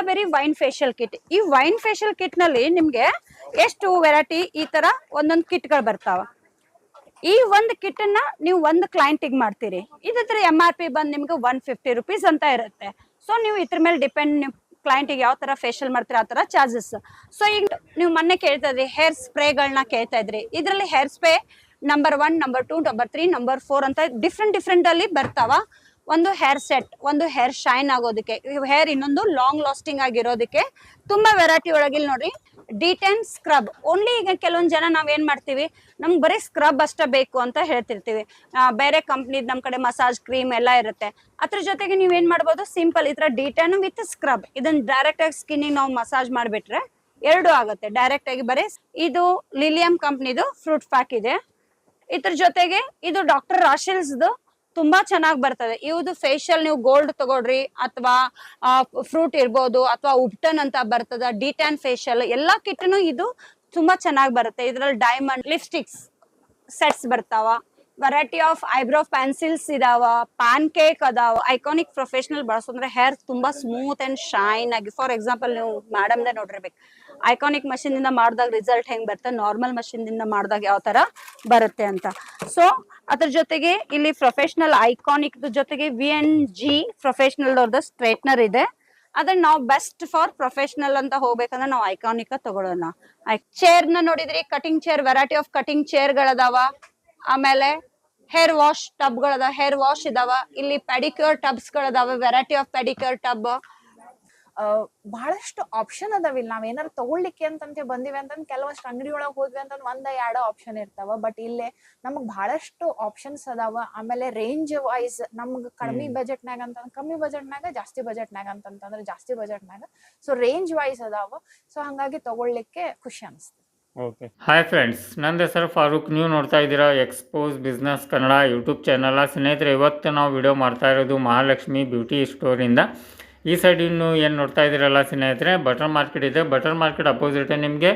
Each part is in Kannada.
ಆಸ್ತಾಬೆರಿ ವೈನ್ ಫೇಶಿಯಲ್ ಕಿಟ್ ಈ ವೈನ್ ಫೇಶಿಯಲ್ ಕಿಟ್ನಲ್ಲಿ ನಿಮ್ಗೆ ಎಷ್ಟು ವೆರೈಟಿ ಈ ತರ ಒಂದೊಂದು ಕಿಟ್ಗಳು ಬರ್ತಾವ. ಈ ಒಂದು ಕಿಟ್ ಅನ್ನ ನೀವು ಒಂದು ಕ್ಲೈಂಟಿಗೆ ಮಾಡ್ತೀರಿ. ಇದ್ರ ಎಂ ಆರ್ ಪಿ ಬಂದ್ ನಿಮ್ಗೆ ಒನ್ ಫಿಫ್ಟಿ ರುಪೀಸ್ ಅಂತ ಇರುತ್ತೆ. ಸೊ ನೀವು ಇದ್ರ ಮೇಲೆ ಡಿಪೆಂಡ್ ನೀವು ಕ್ಲೈಂಟಿಗೆ ಯಾವ ತರ ಫೇಶಿಯಲ್ ಮಾಡ್ತೀರ, ಆ ತರ ಚಾರ್ಜಸ್ ಸೊ ಈಗ ನೀವು ಮೊನ್ನೆ ಕೇಳ್ತಾ ಇದ್ರಿ ಹೇರ್ ಸ್ಪ್ರೇಗಳನ್ನ ಕೇಳ್ತಾ ಇದ್ರಿ. ಇದರಲ್ಲಿ hair spray number one number two number three number four ಅಂತ ಡಿಫ್ರೆಂಟ್ ಡಿಫ್ರೆಂಟ್ ಅಲ್ಲಿ ಬರ್ತಾವ. ಒಂದು ಹೇರ್ ಸೆಟ್ ಒಂದು ಹೇರ್ ಶೈನ್ ಆಗೋದಕ್ಕೆ ಹೇರ್ ಇನ್ನೊಂದು ಲಾಂಗ್ ಲಾಸ್ಟಿಂಗ್ ಆಗಿರೋದಕ್ಕೆ ತುಂಬಾ ವೆರೈಟಿ ಒಳಗಿಲ್ ನೋಡ್ರಿ ಡಿಟೆನ್ ಸ್ಕ್ರಬ್ ಓನ್ಲಿ ಈಗ ಕೆಲವೊಂದು ಜನ ನಾವ್ ಏನ್ ಮಾಡ್ತೀವಿ, ನಮ್ಗೆ ಬರೀ ಸ್ಕ್ರಬ್ ಅಷ್ಟೇ ಬೇಕು ಅಂತ ಹೇಳ್ತಿರ್ತೀವಿ. ಬೇರೆ ಕಂಪ್ನಿದ್ ನಮ್ ಕಡೆ ಮಸಾಜ್ ಕ್ರೀಮ್ ಎಲ್ಲ ಇರುತ್ತೆ. ಅದ್ರ ಜೊತೆಗೆ ನೀವ್ ಏನ್ ಮಾಡ್ಬೋದು ಸಿಂಪಲ್ ಈ ತರ ಡಿಟೆನ್ ವಿತ್ ಸ್ಕ್ರಬ್ ಇದನ್ನ ಡೈರೆಕ್ಟ್ ಆಗಿ ಸ್ಕಿನ್ನಿಗೆ ನಾವು ಮಸಾಜ್ ಮಾಡ್ಬಿಟ್ರೆ ಎರಡು ಆಗುತ್ತೆ. ಡೈರೆಕ್ಟ್ ಆಗಿ ಬರೀ ಇದು ಲಿಲಿಯಂ ಕಂಪ್ನಿದು ಫ್ರೂಟ್ ಪ್ಯಾಕ್ ಇದೆ. ಇದ್ರ ಜೊತೆಗೆ ಇದು ಡಾಕ್ಟರ್ ರಾಶಿಲ್ಸ್ದು ತುಂಬಾ ಚೆನ್ನಾಗಿ ಬರ್ತದೆ. ಇವ್ದು ಫೇಶಿಯಲ್ ನೀವು ಗೋಲ್ಡ್ ತಗೊಳ್ರಿ ಅಥವಾ ಫ್ರೂಟ್ ಇರ್ಬೋದು ಅಥವಾ ಉಪ್ಟನ್ ಅಂತ ಬರ್ತದ ಡಿಟ್ಯಾನ್ ಫೇಶಿಯಲ್ ಎಲ್ಲಾ ಕಿಟ್ನು ಇದು ತುಂಬಾ ಚೆನ್ನಾಗಿ ಬರುತ್ತೆ. ಇದ್ರಲ್ಲಿ ಡೈಮಂಡ್ ಲಿಪ್ಸ್ಟಿಕ್ಸ್ ಸೆಟ್ಸ್ ಬರ್ತಾವ. ವೆರೈಟಿ ಆಫ್ ಐಬ್ರೋ ಪೆನ್ಸಿಲ್ಸ್ ಇದಾವ ಪ್ಯಾನ್ ಕೇಕ್ ಅದಾವ. ಐಕಾನಿಕ್ ಪ್ರೊಫೆಷನಲ್ ಬಳಸೋದ್ರೆ ಹೇರ್ ತುಂಬಾ ಸ್ಮೂತ್ ಅಂಡ್ ಶೈನ್ ಆಗಿ ಫಾರ್ ಎಕ್ಸಾಂಪಲ್ ನೀವು ಮೇಡಮ್ದೇ ನೋಡಿರ್ಬೇಕು. ಐಕಾನಿಕ್ ಮಷಿನ್ ಇಂದ ಮಾಡಿದಾಗ ರಿಸಲ್ಟ್ ಹೆಂಗ್ ಬರುತ್ತೆ? ನಾರ್ಮಲ್ ಮಷಿನ್ ಇಂದ ಮಾಡಿದಾಗ ಯಾವ ತರ ಬರುತ್ತೆ ಅಂತ. ಸೊ ಅದ್ರ ಜೊತೆಗೆ ಇಲ್ಲಿ ಪ್ರೊಫೆಷನಲ್ ಐಕಾನಿಕ್ ಜೊತೆಗೆ ವಿ ಎನ್ ಜಿ ಪ್ರೊಫೆಷನಲ್ ಅವ್ರದ್ದು ಸ್ಟ್ರೈಟ್ನರ್ ಇದೆ. ಅದನ್ನ ನಾವು ಬೆಸ್ಟ್ ಫಾರ್ ಪ್ರೊಫೆಷನಲ್ ಅಂತ ಹೋಗ್ಬೇಕಂದ್ರೆ ನಾವು ಐಕಾನಿಕ್ ತಗೊಳ್ಳೋಣ ಚೇರ್ನ ನೋಡಿದ್ರಿ? Cutting chair variety of cutting chair ಗಳದಾವ ಆಮೇಲೆ ಹೇರ್ ವಾಶ್ ಟಬ್ ಗಳದಾವ ಹೇರ್ ವಾಶ್ ಇದಾವ. ಇಲ್ಲಿ ಪೆಡಿಕ್ಯೂರ್ ಟಬ್ಸ್ ಗಳದಾವ ವೆರೈಟಿ ಆಫ್ ಪೆಡಿಕ್ಯೂರ್ ಟಬ್ ಬಹಳಷ್ಟು ಆಪ್ಷನ್ ಅದಾವ ಇಲ್ಲಿ ನಾವ್ ಏನಾರ ತಗೊಳ್ಲಿಕ್ಕೆ ಅಂತಂತ ಬಂದಿವಿ ಅಂತಂದ್ ಕೆಲವಷ್ಟು ಅಂಗಡಿ ಒಳಗ್ ಹೋದ್ವಿ ಅಂತಂದ್ ಒಂದ ಎರಡ ಆಪ್ಷನ್ ಇರ್ತಾವ. ಬಟ್ ಇಲ್ಲೇ ನಮಗ್ ಬಹಳಷ್ಟು ಆಪ್ಷನ್ಸ್ ಅದಾವ. ಆಮೇಲೆ ರೇಂಜ್ ವೈಸ್ ನಮ್ಗ್ ಕಡಿಮೆ ಬಜೆಟ್ ಬಜೆಟ್ನಾಗ ಅಂತ ಕಮ್ಮಿ ಬಜೆಟ್ನಾಗ ಜಾಸ್ತಿ ಬಜೆಟ್ನಾಗ ಅಂತಂತಂದ್ರೆ ಜಾಸ್ತಿ ಬಜೆಟ್ನಾಗ ಸೊ ರೇಂಜ್ ವೈಸ್ ಅದಾವ. ಸೊ ಹಂಗಾಗಿ ತಗೊಳ್ಲಿಕ್ಕೆ ಖುಷಿ ಅನಿಸ್ತು. ಓಕೆ ಹಾಯ್ ಫ್ರೆಂಡ್ಸ್ ನನ್ನ ಹೆಸರು ಫಾರೂಕ್. ನೀವು ನೋಡ್ತಾ ಇದ್ದೀರಾ expose business Kannada YouTube channel ಸ್ನೇಹಿತರೆ ಇವತ್ತು ನಾವು ವಿಡಿಯೋ ಮಾಡ್ತಾ ಇರೋದು ಮಹಾಲಕ್ಷ್ಮಿ ಬ್ಯೂಟಿ ಸ್ಟೋರಿಂದ ಈ ಸೈಡ್ ಇನ್ನು ಏನು ನೋಡ್ತಾ ಇದ್ದೀರಲ್ಲ ಸ್ನೇಹಿತರೆ ಬಟರ್ ಮಾರ್ಕೆಟ್ ಇದೆ. ಬಟರ್ ಮಾರ್ಕೆಟ್ ಅಪೋಸಿಟ್ ನಿಮಗೆ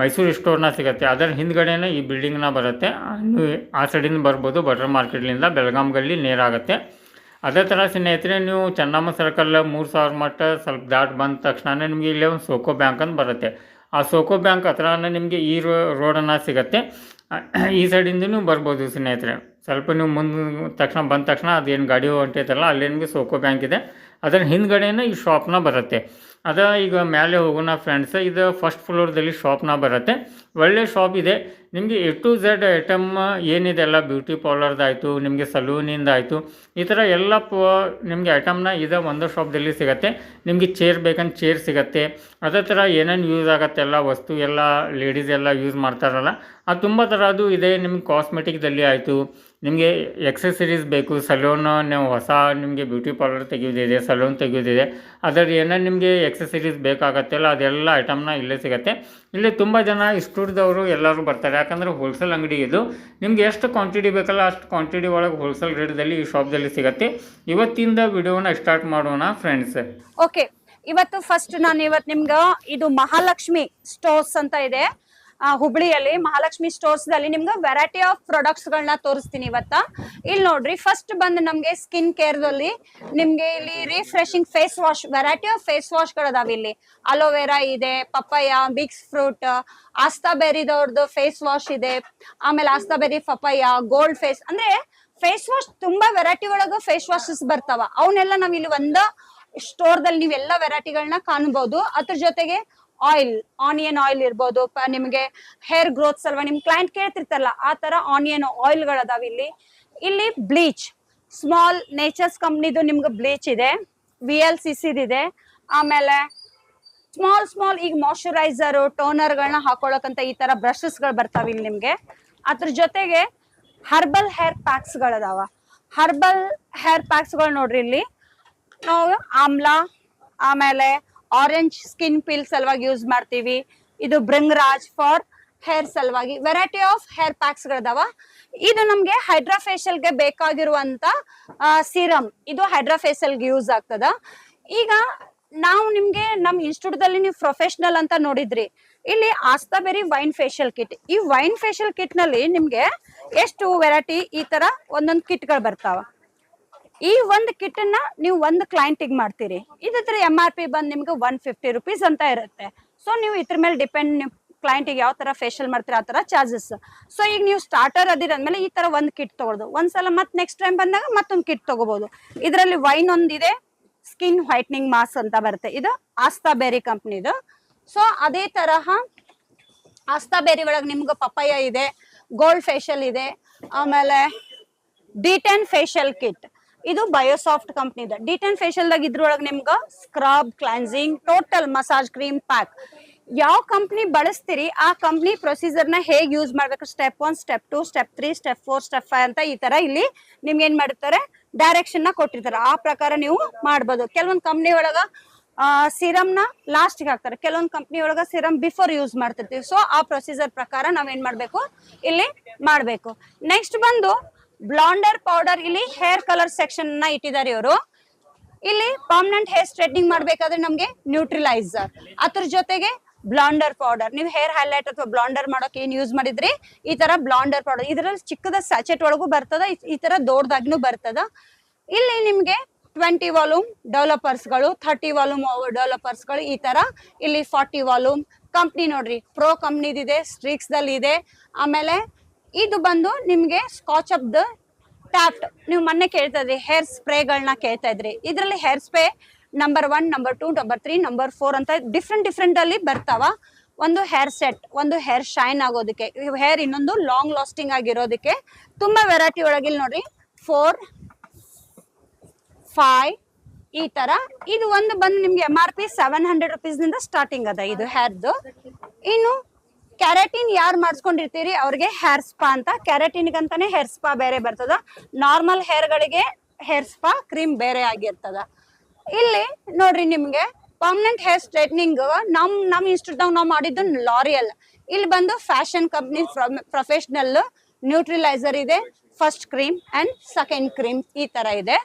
ಮೈಸೂರು ಸ್ಟೋರ್ನ ಸಿಗುತ್ತೆ. ಅದರ ಹಿಂದ್ಗಡೆನೇ ಈ ಬಿಲ್ಡಿಂಗ್ನ ಬರುತ್ತೆ. ಆ, ಸೈಡಿಂದ ಬರ್ಬೋದು. ಬಟರ್ ಮಾರ್ಕೆಟ್ಲಿಂದ ಬೆಳಗಾಂ ಗಲ್ಲಿ ನೇರಾಗುತ್ತೆ ಅದೇ ಥರ ಸ್ನೇಹಿತರೆ ನೀವು ಚೆನ್ನಮ್ಮ ಸರ್ಕಲ್ ಮೂರು ಸಾವಿರ ಮಟ್ಟ ಸ್ವಲ್ಪ ದಾಟ್ ಬಂದ ತಕ್ಷಣ ನಿಮಗೆ ಇಲ್ಲೇ ಒಂದು ಸೋಕೋ ಬ್ಯಾಂಕ್ ಅಂತ ಬರುತ್ತೆ. ಆ ಸೋಕೋ ಬ್ಯಾಂಕ್ ಹತ್ರನೇ ನಿಮಗೆ ಈ ರೋ ರೋಡನ್ನು ಸಿಗುತ್ತೆ. ಈ ಸೈಡಿಂದನೂ ಬರ್ಬೋದು ಸ್ನೇಹಿತರೆ. ಸ್ವಲ್ಪ ನೀವು ಮುಂದೆ ತಕ್ಷಣ ಬಂದ ತಕ್ಷಣ ಅದೇನು ಗಾಡಿ ಹೊಂಟೈತಲ್ಲ ಅಲ್ಲಿ ನಿಮಗೆ ಸೋಕೋ ಬ್ಯಾಂಕ್ ಇದೆ. ಅದರ ಹಿಂದ್ಗಡೆನೇ ಈ ಶಾಪ್ನ ಬರುತ್ತೆ. ಅದ ಈಗ ಮೇಲೆ ಹೋಗೋಣ ಫ್ರೆಂಡ್ಸ್ ಇದು ಫಸ್ಟ್ ಫ್ಲೋರ್ದಲ್ಲಿ ಶಾಪ್ನ ಬರುತ್ತೆ. ಒಳ್ಳೆ ಶಾಪ್ ಇದೆ. ನಿಮಗೆ ಎ ಟು ಝೆಡ್ ಐಟಮ್ ಏನಿದೆ ಎಲ್ಲ ಬ್ಯೂಟಿ ಪಾರ್ಲರ್ದಾಯಿತು ನಿಮಗೆ ಸಲೂನಿಂದ ಆಯಿತು, ಈ ಥರ ಎಲ್ಲ ಪ, ನಿಮಗೆ ಐಟಮ್ನ ಇದೆ ಒಂದು ಶಾಪ್ದಲ್ಲಿ ಸಿಗುತ್ತೆ. ನಿಮಗೆ ಚೇರ್ ಬೇಕಂತ ಚೇರ್ ಸಿಗುತ್ತೆ. ಅದೇ ಥರ ಏನೇನು ಯೂಸ್ ಆಗುತ್ತೆ ಎಲ್ಲ ವಸ್ತು ಎಲ್ಲ ಲೇಡೀಸ್ ಎಲ್ಲ ಯೂಸ್ ಮಾಡ್ತಾರಲ್ಲ, ಅದು ತುಂಬ ಥರ ಅದು ಇದೆ. ನಿಮ್ಗೆ ಕಾಸ್ಮೆಟಿಕ್ದಲ್ಲಿ ಆಯಿತು, ನಿಮಗೆ ಎಕ್ಸಸರೀಸ್ ಬೇಕು ಸಲೂನ್ ನೀವು ಹೊಸ ನಿಮಗೆ ಬ್ಯೂಟಿ ಪಾರ್ಲರ್ ತೆಗೆಯೋದಿದೆ ಸಲೂನ್ ತೆಗೆಯೋದಿದೆ ಅದರ ಏನೇನು ನಿಮಗೆ ಎಕ್ಸಸರೀಸ್ ಬೇಕಾಗತ್ತೆ ಅಲ್ಲ, ಅದೆಲ್ಲ ಐಟಮ್ನ ಇಲ್ಲೇ ಸಿಗುತ್ತೆ. ಇಲ್ಲಿ ತುಂಬ ಜನ ಇಷ್ಟುಡ್ದವರು ಎಲ್ಲರೂ ಬರ್ತಾರೆ. ಯಾಕಂದರೆ ಹೋಲ್ಸೇಲ್ ಅಂಗಡಿ ಇದು. ನಿಮ್ಗೆ ಎಷ್ಟು ಕ್ವಾಂಟಿಟಿ ಬೇಕಲ್ಲ ಅಷ್ಟು ಕ್ವಾಂಟಿಟಿ ಒಳಗೆ ಹೋಲ್ಸೇಲ್ ರೇಟ್ದಲ್ಲಿ ಈ ಶಾಪ್ದಲ್ಲಿ ಸಿಗುತ್ತೆ. ಇವತ್ತಿಂದ ವಿಡಿಯೋನ ಸ್ಟಾರ್ಟ್ ಮಾಡೋಣ ಫ್ರೆಂಡ್ಸ್ ಓಕೆ ಇವತ್ತು ಫಸ್ಟ್ ನಾನು ಇವತ್ತು ನಿಮ್ಗೆ ಇದು ಮಹಾಲಕ್ಷ್ಮಿ ಸ್ಟೋರ್ಸ್ ಅಂತ ಇದೆ. ಹುಬ್ಳಿಯಲ್ಲಿ ಮಹಾಲಕ್ಷ್ಮಿ ಸ್ಟೋರ್ಸ್ ದಲ್ಲಿ ನಿಮ್ಗೆ ವೆರೈಟಿ ಆಫ್ ಪ್ರಾಡಕ್ಟ್ಸ್ ಗಳನ್ನ ತೋರಿಸ್ತೀನಿ ಇವತ್ತ. ಇಲ್ಲಿ ನೋಡ್ರಿ ಫಸ್ಟ್ ಬಂದು ನಮ್ಗೆ ಸ್ಕಿನ್ ಕೇರ್ ದಲ್ಲಿ ನಿಮ್ಗೆ ಇಲ್ಲಿ refreshing face wash variety of face wash ಗಳದಾವ ಇಲ್ಲಿ. ಅಲೋವೆರಾ ಇದೆ ಪಪ್ಪಾಯ ಬಿಕ್ಸ್ ಫ್ರೂಟ್ ಆಸ್ತಾ ಬೆರಿದವ್ರದ್ದು ಫೇಸ್ ವಾಶ್ ಇದೆ, ಆಮೇಲೆ ಆಸ್ತಾ ಬೆರಿ ಪಪ್ಪಾಯ ಗೋಲ್ಡ್ ಫೇಸ್ ಅಂದ್ರೆ ಫೇಸ್ ವಾಶ್ ತುಂಬಾ ವೆರೈಟಿ ಒಳಗ ಫೇಸ್ ವಾಶಸ್ ಬರ್ತಾವ. ಅವನ್ನೆಲ್ಲ ನಾವ್ ಇಲ್ಲಿ ಒಂದ ಸ್ಟೋರ್ ದಲ್ಲಿ ನೀವೆಲ್ಲ ವೆರೈಟಿಗಳನ್ನ ಕಾಣಬಹುದು ಅದ್ರ ಜೊತೆಗೆ ಆಯಿಲ್ ಆನಿಯನ್ ಆಯಿಲ್ ಇರ್ಬೋದು ನಿಮಗೆ ಹೇರ್ ಗ್ರೋತ್ ಸಲ್ವ ನಿಮ್ ಕ್ಲೈಂಟ್ ಕೇಳ್ತಿರ್ತಲ್ಲ ಆ ತರ ಆನಿಯನ್ ಆಯಿಲ್ ಗಳದಾವ ಇಲ್ಲಿ. ಇಲ್ಲಿ ಬ್ಲೀಚ್ ಸ್ಮಾಲ್ ನೇಚರ್ಸ್ ಕಂಪ್ನಿದು ನಿಮ್ಗೆ ಬ್ಲೀಚ್ ಇದೆ ವಿ ಎಲ್ ಸಿ ಇದೆ. ಆಮೇಲೆ ಸ್ಮಾಲ್ ಸ್ಮಾಲ್ ಈಗ ಮಾಯಶ್ಚರೈಸರ್ ಟೋನರ್ ಗಳನ್ನ ಹಾಕೊಳಕಂತ ಈ ತರ ಬ್ರಷಸ್ಗಳು ಬರ್ತಾವ ಇಲ್ಲಿ ನಿಮ್ಗೆ. ಅದ್ರ ಜೊತೆಗೆ ಹರ್ಬಲ್ ಹೇರ್ ಪ್ಯಾಕ್ಸ್ ಗಳದಾವ. ಹರ್ಬಲ್ ಹೇರ್ ಪ್ಯಾಕ್ಸ್ಗಳು ನೋಡ್ರಿ ಇಲ್ಲಿ. ನಾವು ಆಮ್ಲ, ಆಮೇಲೆ ಆರೆಂಜ್ ಸ್ಕಿನ್ ಪೀಲ್ ಸಲುವಾಗಿ ಯೂಸ್ ಮಾಡ್ತೀವಿ. ಇದು ಬ್ರಿಂಗ್ರಾಜ್ ಫಾರ್ ಹೇರ್ ಸಲುವಾಗಿ. ವೆರೈಟಿ ಆಫ್ ಹೇರ್ ಪ್ಯಾಕ್ಸ್ ಗಳದಾವ. ಇದು ನಮ್ಗೆ ಹೈಡ್ರಾ facial ಗೆ ಬೇಕಾಗಿರುವಂತ ಸೀರಮ್ ಇದು ಹೈಡ್ರಾ facial ಗೆ ಯೂಸ್ ಆಗ್ತದ. ಈಗ ನಾವು ನಿಮ್ಗೆ ನಮ್ ಇನ್ಸ್ಟಿಟ್ಯೂಟ್ ದಲ್ಲಿ ನೀವು ಪ್ರೊಫೆಷನಲ್ ಅಂತ ನೋಡಿದ್ರಿ. ಇಲ್ಲಿ ಆಸ್ತಾಬೆರಿ ವೈನ್ ಫೇಶಿಯಲ್ ಕಿಟ್ ಈ ವೈನ್ ಫೇಶಿಯಲ್ ಕಿಟ್ನಲ್ಲಿ ನಿಮ್ಗೆ ಎಷ್ಟು ವೆರೈಟಿ ಈ ತರ ಒಂದೊಂದು ಕಿಟ್ಗಳು ಬರ್ತಾವ. ಈ ಒಂದು ಕಿಟ್ ಅನ್ನ ನೀವು ಒಂದು ಕ್ಲೈಂಟಿಗೆ ಮಾಡ್ತೀರಿ. ಇದ್ರ ಎಂ ಆರ್ ಪಿ ಬಂದು ನಿಮ್ಗೆ ಒನ್ ಫಿಫ್ಟಿ ರುಪೀಸ್ ಅಂತ ಇರುತ್ತೆ. ಸೊ ನೀವು ಇದ್ರ ಮೇಲೆ ಡಿಪೆಂಡ್ ನೀವು ಕ್ಲೈಂಟಿಗೆ ಯಾವ ತರ ಫೇಶಿಯಲ್ ಮಾಡ್ತೀರಾ, ಆ ತರ ಚಾರ್ಜಸ್ ಸೊ ಈಗ ನೀವು ಸ್ಟಾರ್ಟರ್ ಅದಿರ ಅಂದ್ಮೇಲೆ ಈ ತರ ಒಂದು ಕಿಟ್ ತಗೊಳ್ಳೋದು ಒಂದ್ಸಲ ಮತ್ತೆ ನೆಕ್ಸ್ಟ್ ಟೈಮ್ ಬಂದಾಗ ಮತ್ತೊಂದು ಕಿಟ್ ತಗೋಬಹುದು ಇದರಲ್ಲಿ ವೈನ್ ಒಂದಿದೆ ಸ್ಕಿನ್ ವೈಟ್ನಿಂಗ್ ಮಾಸ್ ಅಂತ ಬರುತ್ತೆ. ಇದು ಆಸ್ತಾ ಬೇರಿ ಕಂಪ್ನಿದು ಸೊ ಅದೇ ತರಹ ಆಸ್ತಾ ಬೇರಿ ಒಳಗೆ ನಿಮ್ಗೆ ಪಪ್ಪಾಯ ಇದೆ ಗೋಲ್ಡ್ ಫೇಶಿಯಲ್ ಇದೆ, ಆಮೇಲೆ ಡಿ ಟೆನ್ ಫೇಶಿಯಲ್ ಕಿಟ್ ಇದು ಬಯೋಸಾಫ್ಟ್ ಇದೆ. ಡಿ ಟೆನ್ ಫೇಶಿಯಲ್ದಾಗ ಇದ್ರೊಳಗೆ ನಿಮ್ಗೆ scrub cleansing total massage cream pack ಯಾವ ಕಂಪ್ನಿ ಬಳಸ್ತೀರಿ, ಆ ಕಂಪ್ನಿ ಪ್ರೊಸೀಜರ್ನ ಹೇಗೆ ಯೂಸ್ ಮಾಡ್ಬೇಕು? Step one step two step three step four step five ಅಂತ ಈ ತರ ಇಲ್ಲಿ ನಿಮ್ಗೆ ಏನ್ ಮಾಡಿರ್ತಾರೆ ಡೈರೆಕ್ಷನ್ನ ಕೊಟ್ಟಿರ್ತಾರೆ. ಆ ಪ್ರಕಾರ ನೀವು ಮಾಡ್ಬೋದು. ಕೆಲವೊಂದು ಕಂಪ್ನಿ ಒಳಗ ಸಿರಮ್ನ ಲಾಸ್ಟ್ ಹಾಕ್ತಾರೆ. ಕೆಲವೊಂದು ಕಂಪ್ನಿ ಒಳಗ ಸಿರಮ್ ಬಿಫೋರ್ ಯೂಸ್ ಮಾಡ್ತಿರ್ತೀವಿ. ಸೊ ಆ ಪ್ರೊಸೀಜರ್ ಪ್ರಕಾರ ನಾವ್ ಏನ್ ಮಾಡ್ಬೇಕು? ಇಲ್ಲಿ ಮಾಡ್ಬೇಕು. ನೆಕ್ಸ್ಟ್ ಬಂದು ಬ್ಲಾಂಡರ್ ಪೌಡರ್ ಇಲ್ಲಿ ಹೇರ್ ಕಲರ್ ಸೆಕ್ಷನ್ನ ಇಟ್ಟಿದ್ದಾರೆ ಇವರು. ಇಲ್ಲಿ ಪರ್ಮನೆಂಟ್ ಹೇರ್ ಸ್ಟ್ರೈಟ್ನಿಂಗ್ ಮಾಡ್ಬೇಕಾದ್ರೆ ನಮ್ಗೆ ನ್ಯೂಟ್ರಿಲೈಸರ್. ಅದ್ರ ಜೊತೆಗೆ ಬ್ಲಾಂಡರ್ ಪೌಡರ್. ನೀವು ಹೇರ್ ಹೈಲೈಟ್ ಅಥವಾ ಬ್ಲಾಂಡರ್ ಮಾಡೋಕೆ ಏನ್ ಯೂಸ್ ಮಾಡಿದ್ರಿ? ಈ ತರ ಬ್ಲಾಂಡರ್ ಪೌಡರ್. ಇದರಲ್ಲಿ ಚಿಕ್ಕದ ಸ್ಯಾಚೆಟ್ ಒಳಗೂ ಬರ್ತದ, ಈ- ತರ ದೊಡ್ಡದಾಗ್ನು ಬರ್ತದ. ಇಲ್ಲಿ ನಿಮ್ಗೆ ಟ್ವೆಂಟಿ ವಾಲ್ಯೂಮ್ ಡೆವಲಪರ್ಸ್ಗಳು ಥರ್ಟಿ ವಾಲ್ಯೂಮ್ ಡೆವಲಪರ್ಸ್ಗಳು ಈ ತರ ಇಲ್ಲಿ ಫಾರ್ಟಿ ವಾಲ್ಯೂಮ್ ಕಂಪ್ನಿ ನೋಡ್ರಿ. ಪ್ರೋ ಕಂಪ್ನಿದಿದೆ ಸ್ಟ್ರಿಕ್ಸ್ ದಲ್ಲಿ ಇದೆ ಆಮೇಲೆ ಇದು ಬಂದು ನಿಮಗೆ ಸ್ಕಾಚ್ ಅಪ್ ದ ಟ್ಯಾಪ್ಟ್ ನೀವು ಮೊನ್ನೆ ಕೇಳ್ತಾ ಇದ್ರಿ ಹೇರ್ ಸ್ಪ್ರೇಗಳನ್ನ ಕೇಳ್ತಾ ಇದ್ರಿ. ಇದರಲ್ಲಿ hair spray number one number two number three number four ಅಂತ ಡಿಫ್ರೆಂಟ್ ಡಿಫ್ರೆಂಟ್ ಅಲ್ಲಿ ಬರ್ತಾವ. ಒಂದು ಹೇರ್ ಸೆಟ್ ಒಂದು ಹೇರ್ ಶೈನ್ ಆಗೋದಕ್ಕೆ. ಹೇರ್ ಇನ್ನೊಂದು ಲಾಂಗ್ ಲಾಸ್ಟಿಂಗ್ ಆಗಿರೋದಕ್ಕೆ ತುಂಬಾ ವೆರೈಟಿ ಒಳಗಿಲ್ ನೋಡ್ರಿ. ಫೋರ್ ಫೈವ್ ಈ ತರ. ಇದು ಒಂದು ಬಂದು ನಿಮ್ಗೆ M R P seven hundred ರುಪೀಸ್ನಿಂದ starting ಅದ ಇದು ಹೇರ್ದು ಇನ್ನು ಕ್ಯಾರಟಿನ್ ಯಾರು ಮಾಡಿಸ್ಕೊಂಡಿರ್ತೀರಿ? ಅವ್ರಿಗೆ ಹೇರ್ ಸ್ಪಾ ಅಂತ. ಕ್ಯಾರಟಿನ್ ಅಂತಾನೆ ಹೇರ್ ಸ್ಪಾ ಬೇರೆ ಬರ್ತದ. ನಾರ್ಮಲ್ ಹೇರ್ ಗಳಿಗೆ ಹೇರ್ ಸ್ಪಾ ಕ್ರೀಮ್ ಬೇರೆ ಆಗಿರ್ತದ. ಇಲ್ಲಿ ನೋಡ್ರಿ ನಿಮ್ಗೆ ಪರ್ಮನೆಂಟ್ ಹೇರ್ ಸ್ಟ್ರೈಟ್ನಿಂಗ್ ನಮ್ ನಮ್ ಇನ್ಸ್ಟಿಟ್ಯೂಟ್ ನಾವು ಮಾಡಿದ್ದು ಲಾರಿಯಲ್. ಇಲ್ಲಿ ಬಂದು ಫ್ಯಾಷನ್ ಕಂಪ್ನಿ ಪ್ರೊಫೆಷನಲ್ ನ್ಯೂಟ್ರಿಲೈಸರ್ ಇದೆ. First cream and second cream ಈ ತರ ಇದೆ.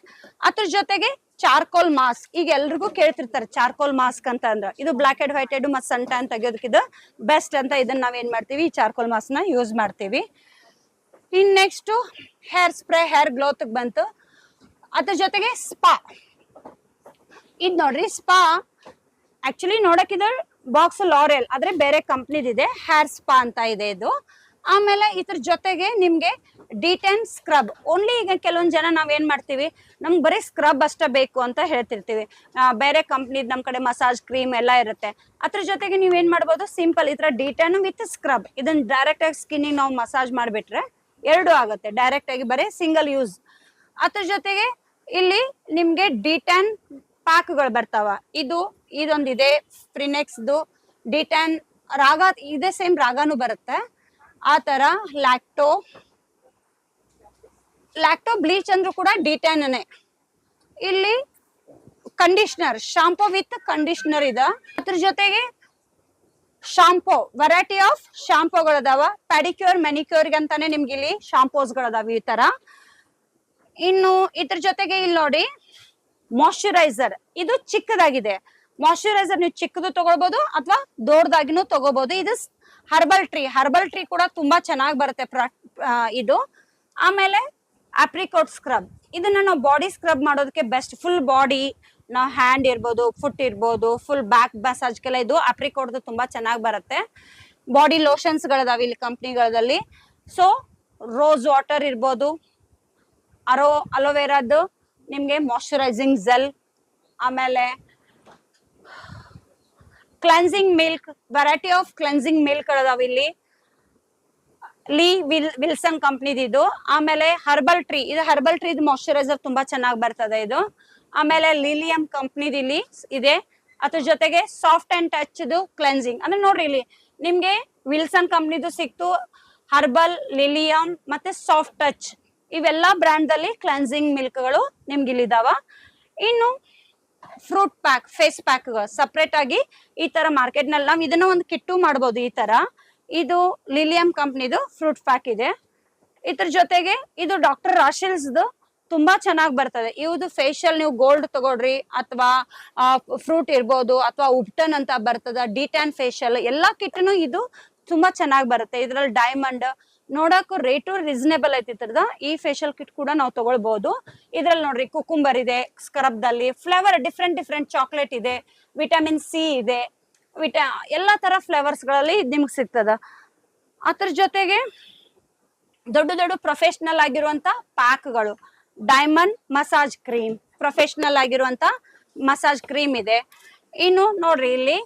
ಅದ್ರ ಜೊತೆಗೆ ಚಾರ್ಕೋಲ್ ಮಾಸ್ಕ್. ಈಗ ಎಲ್ರಿಗೂ ಕೇಳ್ತಿರ್ತಾರೆ ಚಾರ್ಕೋಲ್ ಮಾಸ್ಕ್ ಅಂತ ಅಂದ್ರ. ಇದು ಬ್ಲಾಕ್ ಅಂಡ್ ವೈಟ್ ಮತ್ತೆ ಸನ್ ಟ್ಯಾನ್ ತೆಗಿಯೋದಕ್ಕೆ ಇದು ಬೆಸ್ಟ್ ಅಂತ ಇದನ್ನ ನಾವ್ ಏನ್ ಮಾಡ್ತೀವಿ? ಈ ಚಾರ್ಕೋಲ್ ಮಾಸ್ಕ್ನ ಯೂಸ್ ಮಾಡ್ತೀವಿ. In next hair spray, hair growth ಬಂತು. ಅದ್ರ ಜೊತೆಗೆ ಸ್ಪಾ. ಇದು ನೋಡ್ರಿ, ಸ್ಪಾ. ಆಕ್ಚುಲಿ ನೋಡಕ್ ಬಾಕ್ಸ್ ಲಾರೆಲ್ ಆದ್ರೆ ಬೇರೆ ಕಂಪ್ನಿದಿದೆ. ಹೇರ್ ಸ್ಪಾ ಅಂತ ಇದೆ ಇದು. ಆಮೇಲೆ ಇದ್ರ ಜೊತೆಗೆ ನಿಮ್ಗೆ ಡಿಟೆನ್ ಸ್ಕ್ರಬ್ ಓನ್ಲಿ ಈಗ ಕೆಲವೊಂದು ಜನ ನಾವ್ ಏನ್ ಮಾಡ್ತೀವಿ, ನಮ್ಗೆ ಬರೀ ಸ್ಕ್ರಬ್ ಅಷ್ಟೇ ಬೇಕು ಅಂತ ಹೇಳ್ತಿರ್ತೀವಿ. ಬೇರೆ ಕಂಪ್ನಿದ್ ನಮ್ ಕಡೆ ಮಸಾಜ್ ಕ್ರೀಮ್ ಎಲ್ಲ ಇರುತ್ತೆ. ಅದ್ರ ಜೊತೆಗೆ ನೀವ್ ಏನ್ ಮಾಡ್ಬೋದು ಸಿಂಪಲ್ ಡಿ ಡಿಟೆನ್ ವಿತ್ ಸ್ಕ್ರಬ್ ಇದನ್ನ ಡೈರೆಕ್ಟ್ ಆಗಿ ಸ್ಕಿನ್ನಿಗೆ ನಾವು ಮಸಾಜ್ ಮಾಡ್ಬಿಟ್ರೆ ಎರಡು ಆಗುತ್ತೆ. ಡೈರೆಕ್ಟ್ ಆಗಿ ಬರೀ ಸಿಂಗಲ್ ಯೂಸ್ ಅದ್ರ ಜೊತೆಗೆ ಇಲ್ಲಿ ನಿಮ್ಗೆ ಡಿಟೆನ್ ಪ್ಯಾಕ್ಗಳು ಬರ್ತಾವ. ಇದು ಇದೊಂದಿದೆ ಫ್ರಿನೆಕ್ಸ್ದು ಡಿಟೆನ್ ರಾಗ, ಇದೇ ಸೇಮ್ ರಾಗಾನು ಬರುತ್ತೆ. ಆ ತರ ಲ್ಯಾಕ್ಟೋ ಲ್ಯಾಕ್ಟೋ ಬ್ಲೀಚ್ ಅಂದ್ರೂ ಕೂಡ ಡಿಟ್ಯಾನೇ ಇಲ್ಲಿ ಕಂಡೀಷನರ್, ಶಾಂಪೋ ವಿತ್ ಕಂಡೀಷನರ್ ಇದೆ. ಅದ್ರ ಜೊತೆಗೆ ಶಾಂಪೂ ವೆರೈಟಿ ಆಫ್ ಶಾಂಪೋಗಳದಾವ ಪ್ಯಾಡಿಕ್ಯೂರ್ ಮೆನಿಕ್ಯೂರ್ಗೆ ಅಂತಾನೆ ನಿಮ್ಗೆ ಇಲ್ಲಿ ಶಾಂಪೋಸ್ಗಳದಾವ ಈ ತರ. ಇನ್ನು ಇದ್ರ ಜೊತೆಗೆ ಇಲ್ಲಿ ನೋಡಿ ಮಾಯಶ್ಚರೈಸರ್ ಇದು ಚಿಕ್ಕದಾಗಿದೆ. ಮಾಯಶ್ಚರೈಸರ್ ನೀವು ಚಿಕ್ಕದು ತಗೊಳ್ಬಹುದು ಅಥವಾ ದೊಡ್ಡದಾಗಿನೂ ತಗೋಬಹುದು ಇದು ಹರ್ಬಲ್ ಟ್ರೀ ಹರ್ಬಲ್ ಟ್ರೀ ಕೂಡ ತುಂಬಾ ಚೆನ್ನಾಗಿ ಬರುತ್ತೆ ಇದು. ಆಮೇಲೆ ಆಪ್ರಿಕೋಟ್ ಸ್ಕ್ರಬ್ ಇದನ್ನ ನಾವು ಬಾಡಿ ಸ್ಕ್ರಬ್ ಮಾಡೋದಕ್ಕೆ ಬೆಸ್ಟ್ ಫುಲ್ ಬಾಡಿ ನಾವು ಹ್ಯಾಂಡ್ ಇರ್ಬೋದು ಫುಟ್ ಇರ್ಬೋದು ಫುಲ್ ಬ್ಯಾಕ್ ಮಸಾಜ್ಗೆಲ್ಲ ಇದು ಆಪ್ರಿಕೋಟ್ದು ತುಂಬಾ ಚೆನ್ನಾಗಿ ಬರುತ್ತೆ. ಬಾಡಿ ಲೋಷನ್ಸ್ ಗಳದಾವ ಇಲ್ಲಿ ಕಂಪ್ನಿಗಳಲ್ಲಿ ಸೊ ರೋಸ್ ವಾಟರ್ ಇರ್ಬೋದು. ಅರೋ ಅಲೋವೆರಾದ್ದು ನಿಮಗೆ ಮಾಯಶ್ಚರೈಸಿಂಗ್ ಜೆಲ್ ಆಮೇಲೆ cleansing milk variety of cleansing milk ಅದಾವ ಇಲ್ಲಿ. ಲೀ ವಿಲ್ ವಿಲ್ಸನ್ ಕಂಪ್ನಿದಿದು ಆಮೇಲೆ ಹರ್ಬಲ್ ಟ್ರೀ ಇದು ಹರ್ಬಲ್ ಟ್ರೀ ಮಾಯಶ್ಚರೈಸರ್ ತುಂಬಾ ಚೆನ್ನಾಗಿ ಬರ್ತದೆ ಇದು. ಆಮೇಲೆ ಲಿಲಿಯಂ ಕಂಪ್ನಿದು ಇಲ್ಲಿ ಇದೆ. ಅದ್ರ ಜೊತೆಗೆ ಸಾಫ್ಟ್ ಅಂಡ್ ಟಚ್ ಕ್ಲೆನ್ಸಿಂಗ್ ಅಂದ್ರೆ ನೋಡ್ರಿ ಇಲ್ಲಿ ನಿಮ್ಗೆ ವಿಲ್ಸನ್ ಕಂಪ್ನಿದು ಸಿಕ್ತು ಹರ್ಬಲ್ ಲಿಲಿಯಂ ಮತ್ತೆ ಸಾಫ್ಟ್ ಟಚ್ ಇವೆಲ್ಲ ಬ್ರ್ಯಾಂಡ್ ಅಲ್ಲಿ ಕ್ಲೆನ್ಸಿಂಗ್ ಮಿಲ್ಕ್ಗಳು ನಿಮ್ಗೆ ಇಲ್ಲಿದಾವ ಇನ್ನು fruit pack face pack separate ಆಗಿ ಈ ತರ ಮಾರ್ಕೆಟ್ನಲ್ಲಿ ನಾವು ಇದನ್ನ ಒಂದು ಕಿಟ್ಟು ಮಾಡಬಹುದು ಈ ತರ. ಇದು ಲಿಲಿಯಂ ಕಂಪ್ನಿದು ಫ್ರೂಟ್ ಪ್ಯಾಕ್ ಇದೆ. ಇದ್ರ ಜೊತೆಗೆ ಇದು ಡಾಕ್ಟರ್ ರಾಶಿಲ್ಸ್ದು ತುಂಬಾ ಚೆನ್ನಾಗಿ ಬರ್ತದೆ. ಇವ್ದು ಫೇಶಿಯಲ್ ನೀವು ಗೋಲ್ಡ್ ತಗೊಳ್ರಿ ಅಥವಾ ಫ್ರೂಟ್ ಇರ್ಬೋದು ಅಥವಾ ಉಪ್ಟನ್ ಅಂತ ಬರ್ತದ ಡಿಟ್ಯಾನ್ ಫೇಶಿಯಲ್ ಎಲ್ಲಾ ಕಿಟ್ನು ಇದು ತುಂಬಾ ಚೆನ್ನಾಗಿ ಬರುತ್ತೆ. ಇದ್ರಲ್ಲಿ ಡೈಮಂಡ್ ನೋಡಕ್ಕೂ ರೇಟು ರೀಸನೇಬಲ್ ಐತಿ ಈ ಫೇಶಿಯಲ್ ಕಿಟ್ ಕೂಡ ನಾವು ತಗೊಳ್ಬಹುದು ಇದ್ರಲ್ಲಿ ನೋಡ್ರಿ ಕುಕುಂಬರ್ ಇದೆ ಸ್ಕ್ರಬ್ ದಲ್ಲಿ ಫ್ಲೇವರ್ ಡಿಫ್ರೆಂಟ್ ಡಿಫ್ರೆಂಟ್ ಚಾಕ್ಲೇಟ್ ಇದೆ ವಿಟಮಿನ್ ಸಿ ಇದೆ ವಿಟ ಎಲ್ಲಾ ತರ ಫ್ಲೇವರ್ಸ್ಗಳಲ್ಲಿ ನಿಮ್ಗೆ ಸಿಗ್ತದ. ಅದ್ರ ಜೊತೆಗೆ ದೊಡ್ಡ ದೊಡ್ಡ ಪ್ರೊಫೆಷನಲ್ ಆಗಿರುವಂತ ಪ್ಯಾಕ್ಗಳು ಡೈಮಂಡ್ ಮಸಾಜ್ ಕ್ರೀಮ್ ಪ್ರೊಫೆಷನಲ್ ಆಗಿರುವಂತ ಮಸಾಜ್ ಕ್ರೀಮ್ ಇದೆ. ಇನ್ನು ನೋಡ್ರಿ ಇಲ್ಲಿ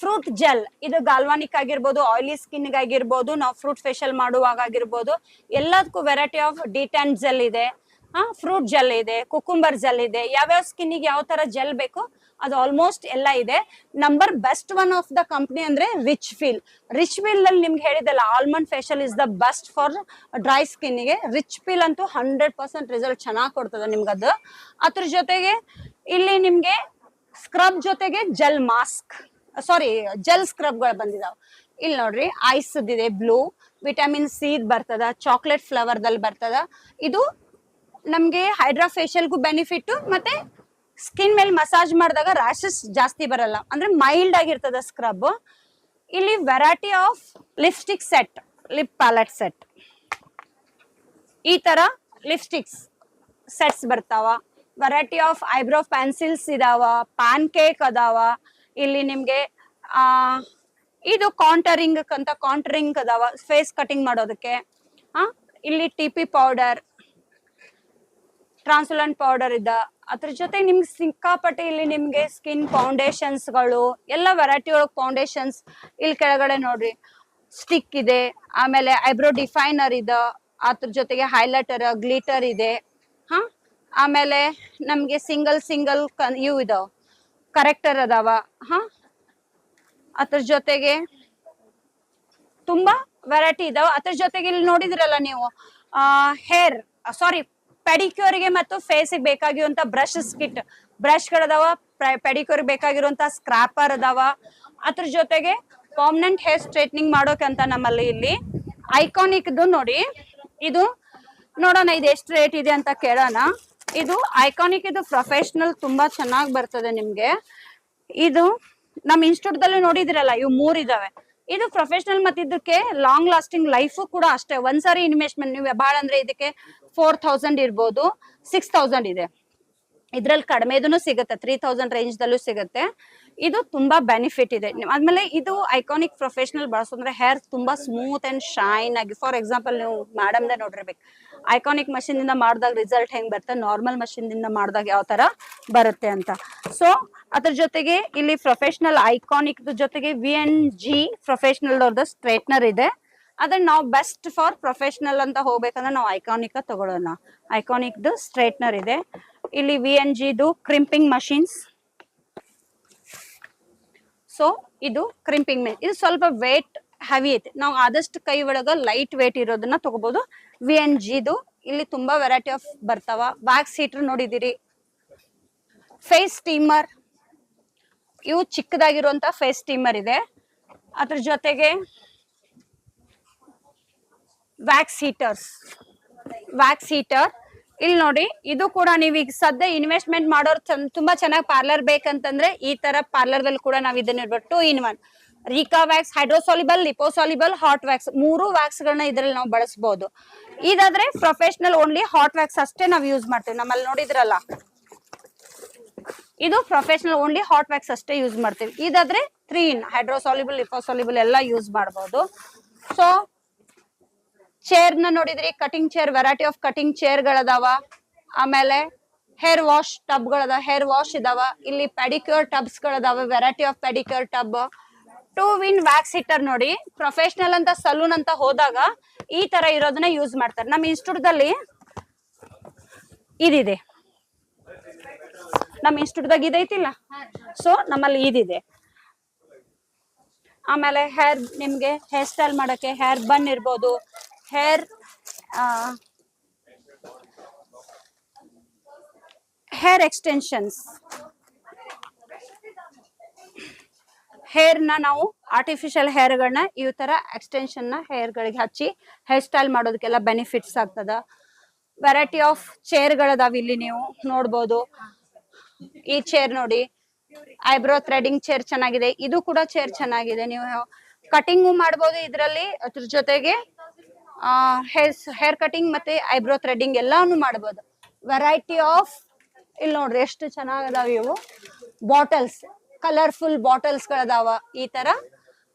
ಫ್ರೂಟ್ ಜೆಲ್. ಇದು ಗಾಲ್ವಾನಿಕ್ ಆಗಿರ್ಬೋದು ಆಯಿಲಿ ಸ್ಕಿನ್ ಆಗಿರ್ಬೋದು ನಾವು ಫ್ರೂಟ್ ಫೇಶಿಯಲ್ ಮಾಡುವಾಗ ಆಗಿರ್ಬೋದು, ಎಲ್ಲದಕ್ಕೂ ವೆರೈಟಿ ಆಫ್ ಡಿಟ್ಯಾನ್ ಜೆಲ್ ಇದೆ. ಫ್ರೂಟ್ ಜೆಲ್ ಇದೆ ಕುಕುಂಬರ್ ಜೆಲ್ ಇದೆ. ಯಾವ್ಯಾವ ಸ್ಕಿನ್ನಿಗೆ ಯಾವ ತರ ಜೆಲ್ ಬೇಕು ಅದು ಆಲ್ಮೋಸ್ಟ್ ಎಲ್ಲ ಇದೆ. Number best one of the company ಅಂದ್ರೆ ರಿಚ್ ಫೀಲ್ ರಿಚ್ ಫೀಲ್ ಅಲ್ಲಿ ನಿಮ್ಗೆ ಹೇಳಿದಲ್ಲ almond facial is the best for dry ಸ್ಕಿನ್ಗೆ rich feel ಅಂತೂ ಹಂಡ್ರೆಡ್ ಪರ್ಸೆಂಟ್ ರಿಸಲ್ಟ್ ಚೆನ್ನಾಗಿ ಕೊಡ್ತದೆ ಅದು. ಅದ್ರ ಜೊತೆಗೆ, ಇಲ್ಲಿ ನಿಮ್ಗೆ ಸ್ಕ್ರಬ್ ಜೊತೆಗೆ ಜೆಲ್ ಮಾಸ್ಕ್ ಸಾರಿ ಜೆಲ್ ಸ್ಕ್ರಬ್ಗಳು ಬಂದಿದಾವೆ. ಇಲ್ಲಿ ನೋಡ್ರಿ ಐಸ್ ಇದೆ ಬ್ಲೂ ವಿಟಮಿನ್ ಸಿ ಬರ್ತದ ಚಾಕ್ಲೇಟ್ ಫ್ಲವರ್ ದಲ್ಲಿ ಬರ್ತದ. ಇದು ನಮ್ಗೆ ಹೈಡ್ರಾ ಫೇಶಿಯಲ್ಗೂ ಬೆನಿಫಿಟ್ ಮತ್ತೆ ಸ್ಕಿನ್ ಮೇಲೆ ಮಸಾಜ್ ಮಾಡಿದಾಗ ರ್ಯಾಶಸ್ ಜಾಸ್ತಿ ಬರಲ್ಲ. ಅಂದ್ರೆ ಮೈಲ್ಡ್ ಆಗಿರ್ತದ ಸ್ಕ್ರಬ್ ಇಲ್ಲಿ variety of lipstick set lip palette set ಈ ತರ ಲಿಪ್ಸ್ಟಿಕ್ಸ್ ಸೆಟ್ಸ್ ಬರ್ತಾವ. ವೆರೈಟಿ ಆಫ್ ಐಬ್ರೋ ಪೆನ್ಸಿಲ್ಸ್ ಇದಾವ ಪ್ಯಾನ್ ಕೇಕ್ ಅದಾವ. ಇಲ್ಲಿ ನಿಮ್ಗೆ, ಆ, ಇದು ಕಾಂಟರಿಂಗ್ ಅಂತ ಕಾಂಟರಿಂಗ್ ಅದಾವ ಫೇಸ್ ಕಟಿಂಗ್ ಮಾಡೋದಕ್ಕೆ. ಆ, ಇಲ್ಲಿ T P powder translucent powder ಇದ್ದ ಅದ್ರ ಜೊತೆ ನಿಮ್ಗೆ ಸಿಕ್ಕಾಪಟ್ಟೆ ಇಲ್ಲಿ ನಿಮ್ಗೆ ಸ್ಕಿನ್ ಫೌಂಡೇಶನ್ಸ್ಗಳು, ಎಲ್ಲ ವೆರೈಟಿ ಒಳಗ್ ಫೌಂಡೇಶನ್ಸ್ ಇಲ್ಲಿ ಕೆಳಗಡೆ ನೋಡ್ರಿ. ಸ್ಟಿಕ್ ಇದೆ, ಆಮೇಲೆ ಐಬ್ರೋ ಡಿಫೈನರ್ ಇದೆ, ಅದ್ರ ಜೊತೆಗೆ ಹೈಲೈಟರ್ ಗ್ಲಿಟರ್ ಇದೆ. ಹಾ, ಆಮೇಲೆ ನಮ್ಗೆ ಸಿಂಗಲ್ ಸಿಂಗಲ್ ಇವು ಇದಾವ. ಕರೆಕ್ಟರ್ ಅದಾವ. ಹಾ? ಅದ್ರ ಜೊತೆಗೆ ತುಂಬಾ ವೆರೈಟಿ ಇದಾವ. ಅದ್ರ ಜೊತೆಗೆ ಇಲ್ಲಿ ನೋಡಿದ್ರಲ್ಲ ನೀವು ಹೇರ್ ಸಾರಿ ಗೆ ಮತ್ತು ಫೇಸಿಗೆ ಬೇಕಾಗಿರುವಂತ ಬ್ರಷ್ ಕಿಟ್ ಬ್ರಷ್ ಗಳದಾವ ಪೆಡಿಕ್ಯೂರ್ ಬೇಕಾಗಿರುವಂತ ಸ್ಕ್ರಾಪರ್ ಅದಾವ. ಅದ್ರ ಜೊತೆಗೆ ಪರ್ಮನೆಂಟ್ ಹೇರ್ ಸ್ಟ್ರೈಟ್ನಿಂಗ್ ಮಾಡೋಕಂತ ನಮ್ಮಲ್ಲಿ ಇಲ್ಲಿ ಐಕಾನಿಕ್ ನೋಡಿ. ಇದು ನೋಡೋಣ, ಇದು ಎಷ್ಟು ರೇಟ್ ಇದೆ ಅಂತ ಕೇಳೋಣ. ಇದು ಐಕಾನಿಕ್ ಇದು ಪ್ರೊಫೆಷನಲ್ ತುಂಬಾ ಚೆನ್ನಾಗಿ ಬರ್ತದೆ ನಿಮ್ಗೆ. ಇದು ನಮ್ ಇನ್ಸ್ಟಿಟ್ಯೂಟ್ ದಲ್ಲಿ ನೋಡಿದಿರಲ್ಲ, ಇವು ಮೂರ್ ಇದಾವೆ ಇದು ಪ್ರೊಫೆಷನಲ್ ಮತ್ತೆ ಇದಕ್ಕೆ ಲಾಂಗ್ ಲಾಸ್ಟಿಂಗ್ ಲೈಫ್ ಕೂಡ ಅಷ್ಟೇ. ಒಂದ್ಸಾರಿ ಇನ್ವೆಸ್ಟ್ಮೆಂಟ್ ನೀವು ಬಹಳ ಅಂದ್ರೆ ಇದಕ್ಕೆ ಫೋರ್ ತೌಸಂಡ್ ಇರ್ಬೋದು ಸಿಕ್ಸ್ ತೌಸಂಡ್ ಇದೆ. ಇದ್ರಲ್ಲಿ ಕಡಿಮೆದೂ ಸಿಗುತ್ತೆ ತ್ರೀ ತೌಸಂಡ್ ರೇಂಜ್ ದಲ್ಲೂ ಸಿಗುತ್ತೆ. ಇದು ತುಂಬಾ ಬೆನಿಫಿಟ್ ಇದೆ. ಆದ್ಮೇಲೆ ಇದು ಐಕಾನಿಕ್ ಪ್ರೊಫೆಷನಲ್ ಬಳಸೋದ್ರೆ ಹೇರ್ ತುಂಬಾ ಸ್ಮೂತ್ ಅಂಡ್ ಶೈನ್ ಆಗಿ ಫಾರ್ ಎಕ್ಸಾಂಪಲ್ ನೀವು ಮೇಡಮ್ ನೋಡಿರ್ಬೇಕು. ಐಕಾನಿಕ್ ಮಷೀನ್ ಇಂದ ಮಾಡಿದಾಗ ರಿಸಲ್ಟ್ ಹೆಂಗ್ ಬರುತ್ತೆ? ನಾರ್ಮಲ್ ಮಷೀನ್ ಇಂದ ಮಾಡಿದಾಗ ಯಾವ ತರ ಬರುತ್ತೆ ಅಂತ. ಸೊ ಅದ್ರ ಜೊತೆಗೆ ಇಲ್ಲಿ ಪ್ರೊಫೆಷನಲ್ ಐಕಾನಿಕ್ ಜೊತೆಗೆ ವಿ ಎನ್ ಜಿ ಪ್ರೊಫೆಷನಲ್ ಅವ್ರದ್ದು ಸ್ಟ್ರೈಟ್ನರ್ ಇದೆ. ಅದನ್ನ ನಾವು ಬೆಸ್ಟ್ ಫಾರ್ ಪ್ರೊಫೆಷನಲ್ ಅಂತ ಹೋಗ್ಬೇಕಂದ್ರೆ ನಾವು ಐಕಾನಿಕ್ ತಗೊಳ್ಳೋಣ ಐಕಾನಿಕ್ ಸ್ಟ್ರೈಟ್ನರ್ ಇದೆ. ಇಲ್ಲಿ ವಿ ಎನ್ ಜಿದು ಕ್ರಿಂಪಿಂಗ್ ಮಷೀನ್ಸ್ ಸೊ ಇದು ಕ್ರಿಂಪಿಂಗ್ ಇದು ಸ್ವಲ್ಪ ವೇಟ್ ಹೆವಿ ಐತಿ. ನಾವು ಆದಷ್ಟು ಕೈ ಒಳಗ ಲೈಟ್ ವೇಟ್ ಇರೋದನ್ನ ತಗೋಬಹುದು ವಿ ಎನ್ ಜಿದು ಇಲ್ಲಿ ತುಂಬಾ ವೆರೈಟಿ ಆಫ್ ಬರ್ತಾವ. ವ್ಯಾಕ್ಸ್ ಹೀಟರ್ ನೋಡಿದಿರಿ. ಫೇಸ್ ಸ್ಟೀಮರ್ ಇವು ಚಿಕ್ಕದಾಗಿರುವಂತ ಫೇಸ್ ಸ್ಟೀಮರ್ ಇದೆ. ಅದ್ರ ಜೊತೆಗೆ ವ್ಯಾಕ್ಸ್ ಹೀಟರ್ಸ್ ವ್ಯಾಕ್ಸ್ ಹೀಟರ್ ಇಲ್ಲಿ ನೋಡಿ, ಇದು ಕೂಡ ನೀವು ಈಗ ಸದ್ಯ ಇನ್ವೆಸ್ಟ್ಮೆಂಟ್ ಮಾಡೋರು ತುಂಬಾ ಚೆನ್ನಾಗಿ ಪಾರ್ಲರ್ ಬೇಕಂತಂದ್ರೆ ಈ ತರ ಪಾರ್ಲರ್ ದಲ್ಲಿ ಕೂಡ ನಾವು ಇದನ್ನ two in one Rica wax hydrosoluble liposoluble hot wax ಮೂರು ವ್ಯಾಕ್ಸ್ ಗಳನ್ನ ಇದ್ರಲ್ಲಿ ನಾವು ಬಳಸಬಹುದು ಇದಾದ್ರೆ ಪ್ರೊಫೆಷನಲ್ ಓನ್ಲಿ ಹಾಟ್ ವ್ಯಾಕ್ಸ್ ಅಷ್ಟೇ ನಾವು ಯೂಸ್ ಮಾಡ್ತೀವಿ. ನಮ್ಮಲ್ಲಿ ನೋಡಿದ್ರಲ್ಲ? ಇದು ಪ್ರೊಫೆಷನಲ್ ಓನ್ಲಿ ಹಾಟ್ ವ್ಯಾಕ್ಸ್ ಅಷ್ಟೇ ಯೂಸ್ ಮಾಡ್ತೀವಿ. ಇದಾದ್ರೆ ತ್ರೀ ಇನ್ ಹೈಡ್ರೋಸಾಲಿಬಲ್ ಲಿಪೋಸಾಲಿಬಲ್ ಎಲ್ಲ ಯೂಸ್ ಮಾಡಬಹುದು ಸೊ ಚೇರ್ನ ನೋಡಿದ್ರಿ? Cutting chair variety of cutting chair ಗಳದಾವ ಆಮೇಲೆ ಹೇರ್ ವಾಶ್ ಟಬ್ ಗಳದಾವ. ಹೇರ್ ವಾಶ್ ಇದಾವ. ಇಲ್ಲಿ pedicure tubs ಗಳದಾವ. Variety of pedicure tub two in wax heater ನೋಡಿ ಪ್ರೊಫೆಷನಲ್ ಅಂತ ಸಲೂನ್ ಅಂತ ಹೋದಾಗ ಈ ತರ ಇರೋದನ್ನ ಯೂಸ್ ಮಾಡ್ತಾರೆ. ನಮ್ಮ ಇನ್ಸ್ಟಿಟ್ಯೂಟ್ ದಲ್ಲಿ ಇದಿದೆ. ನಮ್ಮ ಇನ್ಸ್ಟಿಟ್ಯೂಟ್ದಾಗ ಇದೈತಿಲ್ಲ? ಸೊ ನಮ್ಮಲ್ಲಿ ಇದಿದೆ. ಆಮೇಲೆ ಹೇರ್ ನಿಮ್ಗೆ ಹೇರ್ ಸ್ಟೈಲ್ ಮಾಡಕ್ಕೆ ಹೇರ್ ಬನ್ ಇರ್ಬೋದು ಹೇರ್ ಹೇರ್ ಎಕ್ಸ್ಟೆನ್ಷನ್ಸ್ ಹೇರ್ನ ನಾವು ಆರ್ಟಿಫಿಷಿಯಲ್ ಹೇರ್ ಗಳನ್ನ ಈ ತರ ಎಕ್ಸ್ಟೆನ್ಷನ್ನ ಹೇರ್ ಗಳಿಗೆ ಹಚ್ಚಿ ಹೇರ್ ಸ್ಟೈಲ್ ಮಾಡೋದಕ್ಕೆಲ್ಲ ಬೆನಿಫಿಟ್ಸ್ ಆಗ್ತದ. ವೆರೈಟಿ ಆಫ್ ಚೇರ್ ಗಳದಾವ ಇಲ್ಲಿ ನೀವು ನೋಡ್ಬೋದು. ಈ ಚೇರ್ ನೋಡಿ ಐಬ್ರೋ ಥ್ರೆಡಿಂಗ್ ಚೇರ್ ಚೆನ್ನಾಗಿದೆ. ಇದು ಕೂಡ ಚೇರ್ ಚೆನ್ನಾಗಿದೆ. ನೀವು ಕಟಿಂಗು ಮಾಡ್ಬೋದು ಇದರಲ್ಲಿ, ಅದ್ರ ಜೊತೆಗೆ ಹೇರ್ ಹೇರ್ ಕಟಿಂಗ್ ಮತ್ತೆ ಐಬ್ರೋ ಥ್ರೆಡಿಂಗ್ ಎಲ್ಲಾನು ಮಾಡ್ಬೋದು. ವೆರೈಟಿ ಆಫ್ ಇಲ್ಲಿ ನೋಡ್ರಿ, ಎಷ್ಟು ಚೆನ್ನಾಗದಾವ ಇವು. ಬಾಟಲ್ಸ್ ಕಲರ್ಫುಲ್ ಬಾಟಲ್ಸ್ ಗಳದಾವ ಈ ತರ.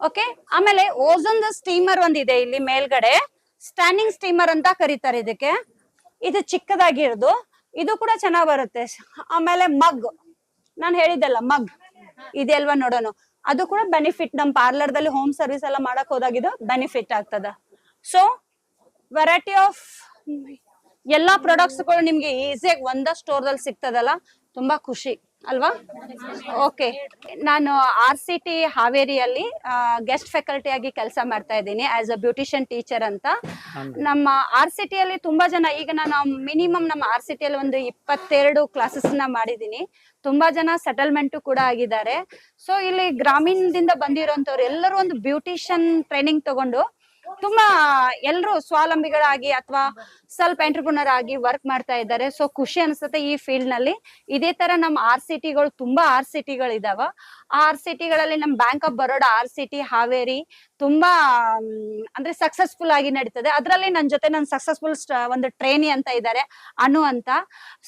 ಓಕೆ ಆಮೇಲೆ ಓಝನ್ ಸ್ಟೀಮರ್ ಒಂದಿದೆ ಇಲ್ಲಿ ಮೇಲ್ಗಡೆ. ಸ್ಟ್ಯಾಂಡಿಂಗ್ ಸ್ಟೀಮರ್ ಅಂತ ಕರೀತಾರೆ ಇದಕ್ಕೆ. ಇದು ಚಿಕ್ಕದಾಗಿರೋದು. ಇದು ಕೂಡ ಚೆನ್ನಾಗ್ ಬರುತ್ತೆ. ಆಮೇಲೆ ಮಗ್ ನಾನು ಹೇಳಿದ್ದಲ್ಲ ಮಗ್ ಇದೆಲ್ವಾ ನೋಡೋಣ ಅದು ಕೂಡ ಬೆನಿಫಿಟ್ ನಮ್ ಪಾರ್ಲರ್ ದಲ್ಲಿ ಹೋಮ್ ಸರ್ವಿಸ್ ಎಲ್ಲ ಮಾಡಕ್ ಇದು ಬೆನಿಫಿಟ್ ಆಗ್ತದ. ಸೊ ವೆರೈಟಿ ಆಫ್ ಎಲ್ಲಾ ಪ್ರಾಡಕ್ಟ್ಸ್ಗಳು ನಿಮ್ಗೆ ಈಸಿಯಾಗಿ ಒಂದ ಸ್ಟೋರ್ ದಲ್ಲಿ ಸಿಗ್ತದಲ್ಲ. ತುಂಬಾ ಖುಷಿ. ಅಲ್ವಾ? ಓಕೆ ನಾನು ಆರ್ ಸಿ ಟಿ ಹಾವೇರಿಯಲ್ಲಿ ಗೆಸ್ಟ್ ಫ್ಯಾಕಲ್ಟಿ ಆಗಿ ಕೆಲಸ ಮಾಡ್ತಾ ಇದ್ದೀನಿ ಆಸ್ ಅ ಬ್ಯೂಟಿಷಿಯನ್ ಟೀಚರ್ ಅಂತ. ನಮ್ಮ ಆರ್ ಸಿ ಟಿಯಲ್ಲಿ ತುಂಬಾ ಜನ ಈಗ ನಾನು ಮಿನಿಮಮ್ ನಮ್ಮ ಆರ್ ಸಿ ಟಿಯಲ್ಲಿ ಒಂದು ಇಪ್ಪತ್ತೆರಡು ಕ್ಲಾಸಸ್ನ ಮಾಡಿದ್ದೀನಿ. ತುಂಬಾ ಜನ ಸೆಟಲ್ಮೆಂಟ್ ಕೂಡ ಆಗಿದ್ದಾರೆ. ಸೊ ಇಲ್ಲಿ ಗ್ರಾಮೀಣದಿಂದ ಬಂದಿರೋಂಥವ್ರು ಎಲ್ಲರೂ ಒಂದು ಬ್ಯೂಟಿಷಿಯನ್ ಟ್ರೈನಿಂಗ್ ತಗೊಂಡು ತುಂಬಾ ಎಲ್ರು ಸ್ವಾವಲಂಬಿಗಳಾಗಿ ಅಥವಾ ಸ್ವಲ್ಪ ಎಂಟರ್ಪ್ರಿನರ್ ಆಗಿ ವರ್ಕ್ ಮಾಡ್ತಾ ಇದ್ದಾರೆ. ಸೊ ಖುಷಿ ಅನ್ಸುತ್ತೆ ಈ ಫೀಲ್ಡ್ನಲ್ಲಿ. ಇದೇ ತರ ನಮ್ಮ ಆರ್ ಸಿಟಿಗಳು ತುಂಬಾ ಆರ್ ಸಿಟಿಗಳು ಇದಾವ ಆರ್ ಸಿಟಿಗಳಲ್ಲಿ ನಮ್ ನಮ್ಮ Bank of Baroda R C T Haveri ತುಂಬಾ ಅಂದ್ರೆ ಸಕ್ಸಸ್ಫುಲ್ ಆಗಿ ನಡೀತದೆ. ಅದರಲ್ಲಿ ನನ್ನ ಜೊತೆ ನನ್ನ ಸಕ್ಸಸ್ಫುಲ್ ಒಂದು ಟ್ರೈನಿ ಅಂತ ಇದ್ದಾರೆ ಅನು ಅಂತ.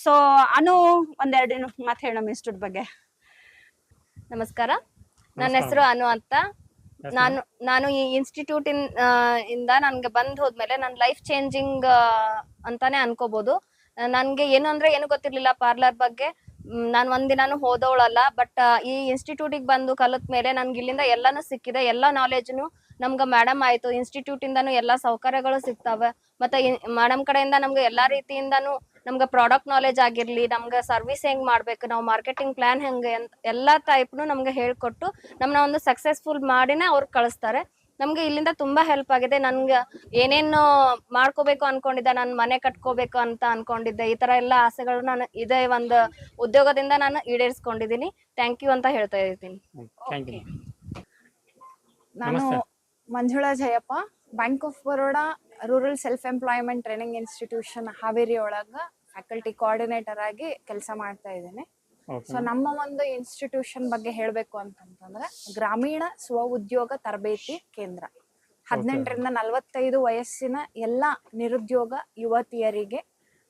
ಸೊ ಅನು ಒಂದೆರಡು ಮಾತು ಹೇಳೋಣ ಇನ್ಸ್ಟಿಟ್ಯೂಟ್ ಬಗ್ಗೆ. ನಮಸ್ಕಾರ. ನನ್ನ. ಹೆಸರು ಅನು ಅಂತ. ನಾನು ನಾನು ಈ ಇನ್ಸ್ಟಿಟ್ಯೂಟ್ ಇನ್ ಇಂದ ನನ್ಗೆ ಬಂದ್ ಹೋದ್ಮೇಲೆ ನನ್ನ ಲೈಫ್ ಚೇಂಜಿಂಗ್ ಅಂತಾನೆ ಅನ್ಕೋಬಹುದು ನನ್ಗೆ ಏನು ಅಂದ್ರೆ ಏನು ಗೊತ್ತಿರ್ಲಿಲ್ಲ ಪಾರ್ಲರ್ ಬಗ್ಗೆ. ನಾನ್ ಒಂದಿನಾನು ಹೋದವಳಲ್ಲ ಬಟ್ ಈ ಇನ್ಸ್ಟಿಟ್ಯೂಟಿಗೆ ಬಂದು ಕಲಿತ ಮೇಲೆ ನನ್ಗೆ ಇಲ್ಲಿಂದ ಎಲ್ಲಾನು ಸಿಕ್ಕಿದೆ. ಎಲ್ಲಾ ನಾಲೆಜ್ನು ನಮ್ಗ ಮೇಡಮ್ ಆಯ್ತು. ಇನ್ಸ್ಟಿಟ್ಯೂಟ್ ಇಂದಾನು ಎಲ್ಲಾ ಸೌಕರ್ಯಗಳು ಸಿಗ್ತಾವೆ. ಮತ್ತೆ ಮೇಡಮ್ ಕಡೆಯಿಂದ ನಮ್ಗೆ ಎಲ್ಲಾ ರೀತಿಯಿಂದಾನು ನಮ್ಗೆ ಪ್ರಾಡಕ್ಟ್ ನಾಲೆಜ್ ಆಗಿರ್ಲಿ ನಮ್ಗೆ ಸರ್ವಿಸ್ ಹೆಂಗ್ ಮಾಡ್ಬೇಕು ನಾವು ಮಾರ್ಕೆಟಿಂಗ್ ಪ್ಲಾನ್ ಹೆಂಗೆ ಅಂತ ಎಲ್ಲಾ ಟೈಪ್ನು ನಮ್ಗೆ ಹೇಳ್ಕೊಟ್ಟು ನಮ್ಮನ್ನ ಒಂದು ಸಕ್ಸಸ್ಫುಲ್ ಮಾಡಿನೇ ಅವ್ರು ಕಳಿಸ್ತಾರೆ. ನಮ್ಗೆ ಇಲ್ಲಿಂದ ತುಂಬಾ ಹೆಲ್ಪ್ ಆಗಿದೆ. ನನ್ಗೆ ಏನೇನು ಮಾಡ್ಕೋಬೇಕು ಅನ್ಕೊಂಡಿದ್ದೆ ನಾನು ಮನೆ ಕಟ್ಕೋಬೇಕು ಅಂತ ಅನ್ಕೊಂಡಿದ್ದೆ. ಈ ತರ ಎಲ್ಲ ಆಸೆಗಳು ನಾನು ಇದೇ ಒಂದು ಉದ್ಯೋಗದಿಂದ ನಾನು ಈಡೇರಿಸ್ಕೊಂಡಿದ್ದೀನಿ. ಥ್ಯಾಂಕ್ ಯು ಅಂತ ಹೇಳ್ತಾ ಇದ್ದೀನಿ. ನಾನು Manjula Jayappa Bank of Baroda rural self employment training institution Haveri ಒಳಗ ಫ್ಯಾಕಲ್ಟಿ ಕೋಆರ್ಡಿನೇಟರ್ ಆಗಿ ಕೆಲಸ ಮಾಡ್ತಾ ಇದ್ದೇನೆ. ಸೊ ನಮ್ಮ ಒಂದು ಇನ್ಸ್ಟಿಟ್ಯೂಷನ್ ಬಗ್ಗೆ ಹೇಳಬೇಕು ಅಂತಂತಂದ್ರೆ ಗ್ರಾಮೀಣ ಸ್ವ ಉದ್ಯೋಗ ತರಬೇತಿ ಕೇಂದ್ರ. ಹದಿನೆಂಟರಿಂದ ನಲವತ್ತೈದು ವಯಸ್ಸಿನ ಎಲ್ಲ ನಿರುದ್ಯೋಗ ಯುವತಿಯರಿಗೆ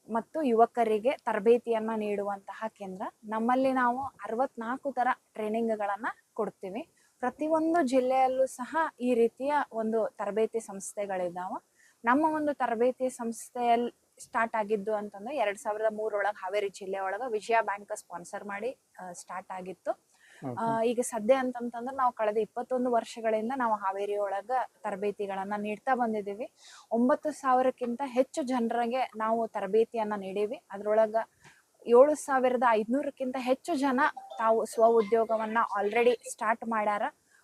ಮತ್ತು ಯುವಕರಿಗೆ ತರಬೇತಿಯನ್ನ ನೀಡುವಂತಹ ಕೇಂದ್ರ. ನಮ್ಮಲ್ಲಿ ನಾವು ಅರವತ್ನಾಲ್ಕು ತರ ಟ್ರೈನಿಂಗ್ಗಳನ್ನ ಕೊಡ್ತೀವಿ. ಪ್ರತಿಯೊಂದು ಜಿಲ್ಲೆಯಲ್ಲೂ ಸಹ ಈ ರೀತಿಯ ಒಂದು ತರಬೇತಿ ಸಂಸ್ಥೆಗಳಿದಾವ. ನಮ್ಮ ಒಂದು ತರಬೇತಿ ಸಂಸ್ಥೆಯಲ್ಲಿ ಸ್ಟಾರ್ಟ್ ಆಗಿದ್ದು ಅಂತಂದ್ರೆ ಎರಡ್ ಸಾವಿರದ ಮೂರೊಳಗೆ ಹಾವೇರಿ ಜಿಲ್ಲೆ ಒಳಗ ವಿಜಯ ಬ್ಯಾಂಕ್ ಸ್ಪಾನ್ಸರ್ ಮಾಡಿ ಸ್ಟಾರ್ಟ್ ಆಗಿತ್ತು. ಈಗ ಸದ್ಯ ಅಂತಂತಂದ್ರೆ ನಾವು ಕಳೆದ ಇಪ್ಪತ್ತೊಂದು ವರ್ಷಗಳಿಂದ ನಾವು ಹಾವೇರಿ ಒಳಗ ತರಬೇತಿಗಳನ್ನ ನೀಡ್ತಾ ಬಂದಿದ್ದೀವಿ. ಒಂಬತ್ತು ಸಾವಿರಕ್ಕಿಂತ ಹೆಚ್ಚು ಜನರಿಗೆ ನಾವು ತರಬೇತಿಯನ್ನ ನೀಡೀವಿ. ಅದ್ರೊಳಗ ಏಳು ಸಾವಿರದ ಐದ್ನೂರಕ್ಕಿಂತ ಹೆಚ್ಚು ಜನ ತಾವು ಸ್ವ ಉದ್ಯೋಗವನ್ನ ಆಲ್ರೆಡಿ ಸ್ಟಾರ್ಟ್ ಮಾಡ್ಯಾರ.